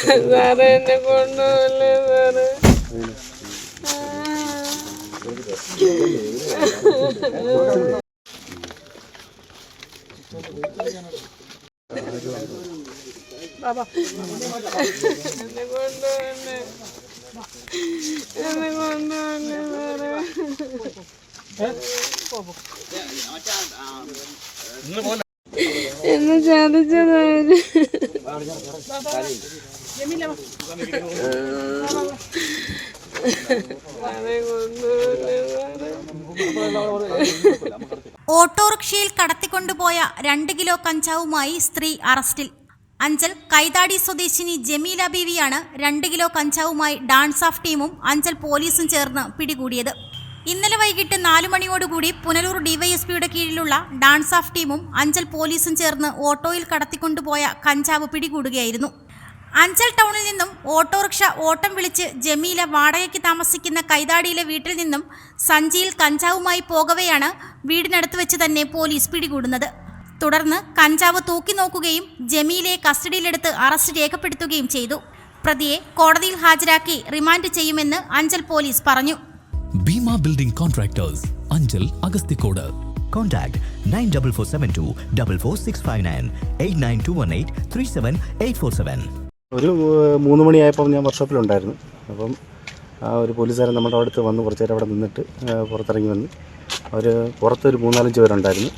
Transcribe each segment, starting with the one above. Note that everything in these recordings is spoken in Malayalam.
സാറേ എന്നെ കൊണ്ടുപോകല്ലേ സാറേ? എന്നെ കൊണ്ടുപോകല്ലേ? എന്നെ എന്നെ ചതിച്ചതാണ് ഓട്ടോറിക്ഷയിൽ കടത്തിക്കൊണ്ടുപോയ രണ്ട് കിലോ കഞ്ചാവുമായി സ്ത്രീ അറസ്റ്റിൽ. അഞ്ചൽ കൈതാടി സ്വദേശിനി ജമീല ബീവിയാണ് രണ്ട് കിലോ കഞ്ചാവുമായി ഡാൻസ് ഓഫ് ടീമും അഞ്ചൽ പോലീസും ചേർന്ന് പിടികൂടിയത്. ഇന്നലെ വൈകിട്ട് നാലു മണിയോടുകൂടി പുനലൂർ ഡിവൈഎസ്പിയുടെ കീഴിലുള്ള ഡാൻസ് ഓഫ് ടീമും അഞ്ചൽ പോലീസും ചേർന്ന് ഓട്ടോയിൽ കടത്തിക്കൊണ്ടുപോയ കഞ്ചാവ് പിടികൂടുകയായിരുന്നു. അഞ്ചൽ ടൗണിൽ നിന്നും ഓട്ടോറിക്ഷ ഓട്ടം വിളിച്ച് ജമീല വാടകയ്ക്ക് താമസിക്കുന്ന കൈതാടിയിലെ വീട്ടിൽ നിന്നും സഞ്ചിയിൽ കഞ്ചാവുമായി പോകവെയാണ് വീടിനടുത്ത് വെച്ച് തന്നെ പോലീസ് പിടികൂടുന്നത്. തുടർന്ന് കഞ്ചാവ് തൂക്കി നോക്കുകയും ജമീലയെ കസ്റ്റഡിയിലെടുത്ത് അറസ്റ്റ് രേഖപ്പെടുത്തുകയും ചെയ്തു. പ്രതിയെ കോടതിയിൽ ഹാജരാക്കി റിമാൻഡ് ചെയ്യുമെന്ന് അഞ്ചൽ പോലീസ് പറഞ്ഞു. Building contractors Anchal Agasthikode contact nine double four seven two double four six five nine eight nine two one eight three seven eight four seven ഒരു മൂന്ന് മണിയായപ്പം ഞാൻ വർക്ക്ഷോപ്പിലുണ്ടായിരുന്നു അപ്പം ആ ഒരു പോലീസുകാരൻ നമ്മുടെ അടുത്ത് വന്ന് കുറച്ച് നേരം അവിടെ നിന്നിട്ട് പുറത്തിറങ്ങി വന്ന് അവർ പുറത്തൊരു മൂന്നാലഞ്ച് പേരുണ്ടായിരുന്നു.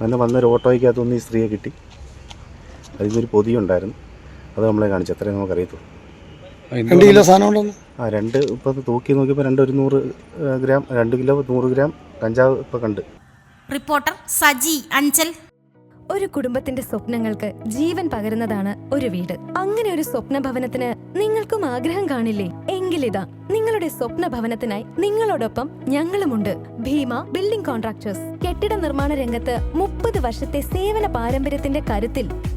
അങ്ങനെ വന്നൊരു ഓട്ടോയ്ക്കകത്തുനിന്ന് ഈ സ്ത്രീയെ കിട്ടി. അതിൽ നിന്നൊരു പൊതിയുണ്ടായിരുന്നു. അത് നമ്മളെ കാണിച്ചു. അത്രയും നമുക്കറിയത്തുള്ളൂ. രണ്ട് കിലോ സാധനം ഉണ്ടെന്ന് ആ രണ്ട് ഇപ്പോൾ തൂക്കി നോക്കിയപ്പോൾ രണ്ട് ഒരു നൂറ് ഗ്രാം രണ്ട് കിലോ നൂറ് ഗ്രാം കഞ്ചാവ് ഇപ്പോൾ കണ്ട്. റിപ്പോർട്ടർ സജി അഞ്ചൽ. ഒരു കുടുംബത്തിന്റെ സ്വപ്നങ്ങൾക്ക് ജീവൻ പകരുന്നതാണ് ഒരു വീട്. അങ്ങനെ ഒരു സ്വപ്ന ഭവനത്തിന് നിങ്ങൾക്കും ആഗ്രഹം കാണില്ലേ? എങ്കിലിതാ നിങ്ങളുടെ സ്വപ്ന ഭവനത്തിനായി നിങ്ങളോടൊപ്പം ഞങ്ങളുമുണ്ട്. Bheema building contractors. കെട്ടിട നിർമ്മാണ രംഗത്ത് മുപ്പത് വർഷത്തെ സേവന പാരമ്പര്യത്തിന്റെ കരുത്തിൽ